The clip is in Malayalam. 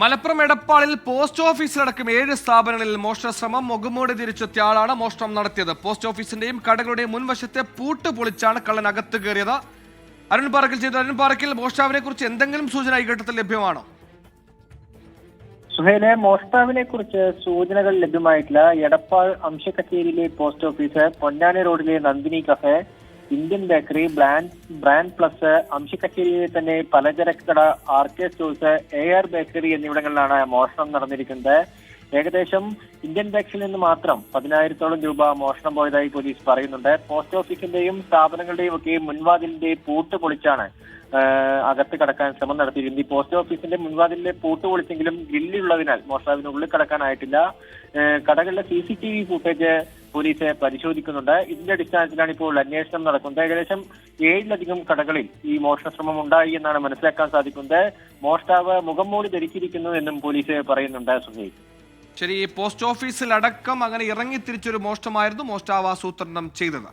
മലപ്പുറം എടപ്പാളിൽ പോസ്റ്റ് ഓഫീസിലടക്കം ഏഴ് സ്ഥാപനങ്ങളിൽ മോഷണ ശ്രമം മുഖമൂടി തിരിച്ചെത്തിയ ആളാണ് മോഷണം നടത്തിയത്. പോസ്റ്റ് ഓഫീസിന്റെയും കടകളുടെയും മുൻവശത്തെ പൂട്ട് പൊളിച്ചാണ് കള്ളൻ അകത്ത് കയറിയത്. അരുൺ പാർക്കിൽ ചെയ്ത അരുൺ പാർക്കിൽ മോഷ്ടാവിനെ കുറിച്ച് എന്തെങ്കിലും സൂചന ഈ ഘട്ടത്തിൽ ലഭ്യമാണോ? സുഹേലെ മോഷ്ടാവിനെ കുറിച്ച് സൂചനകൾ ലഭ്യമായിട്ടില്ല. എടപ്പാൾ അംശക്കച്ചേരിയിലെ പോസ്റ്റ് ഓഫീസ് പൊന്നാനി റോഡിലെ Nandini cafe Indian bakery brand brand plus അംശക്കച്ചേരിയിലെ തന്നെ പലചരക്ക് കട R K stores A R bakery എന്നിവിടങ്ങളിലാണ് മോഷണം നടന്നിരിക്കുന്നത്. ഏകദേശം ഇന്ത്യൻ ബേക്കറിയിൽ നിന്ന് മാത്രം പതിനായിരത്തോളം രൂപ മോഷണം പോയതായി പോലീസ് പറയുന്നുണ്ട്. പോസ്റ്റ് ഓഫീസിന്റെയും സ്ഥാപനങ്ങളുടെയും ഒക്കെ മുൻവാതിലിന്റെ പൂട്ട് പൊളിച്ചാണ് അകത്ത് കടക്കാൻ ശ്രമം നടത്തിയിരുന്നത്. ഈ പോസ്റ്റ് ഓഫീസിന്റെ മുൻവാതിലിലെ പൂട്ട് പൊളിച്ചെങ്കിലും ഗ്രില്ലുള്ളതിനാൽ മോഷ്ടാവിന് ഉള്ളിൽ കടക്കാനായിട്ടില്ല. കടകളിലെ C C T V footage police പരിശോധിക്കുന്നുണ്ട്. ഇതിന്റെ അടിസ്ഥാനത്തിലാണ് ഇപ്പോൾ അന്വേഷണം നടക്കുന്നത്. ഏകദേശം ഏഴിലധികം കടകളിൽ ഈ മോഷണ ശ്രമം ഉണ്ടായി എന്നാണ് മനസ്സിലാക്കാൻ സാധിക്കുന്നത്. മോഷ്ടാവ് മുഖം മൂടി ധരിച്ചിരിക്കുന്നു എന്നും പോലീസ് പറയുന്നുണ്ട് സുനിൽ. ശരി പോസ്റ്റ് ഓഫീസിൽ അടക്കം അങ്ങനെ ഇറങ്ങി തിരിച്ചൊരു മോഷ്ടമായിരുന്നു മോഷ്ടാവ് ആസൂത്രണം ചെയ്തത്.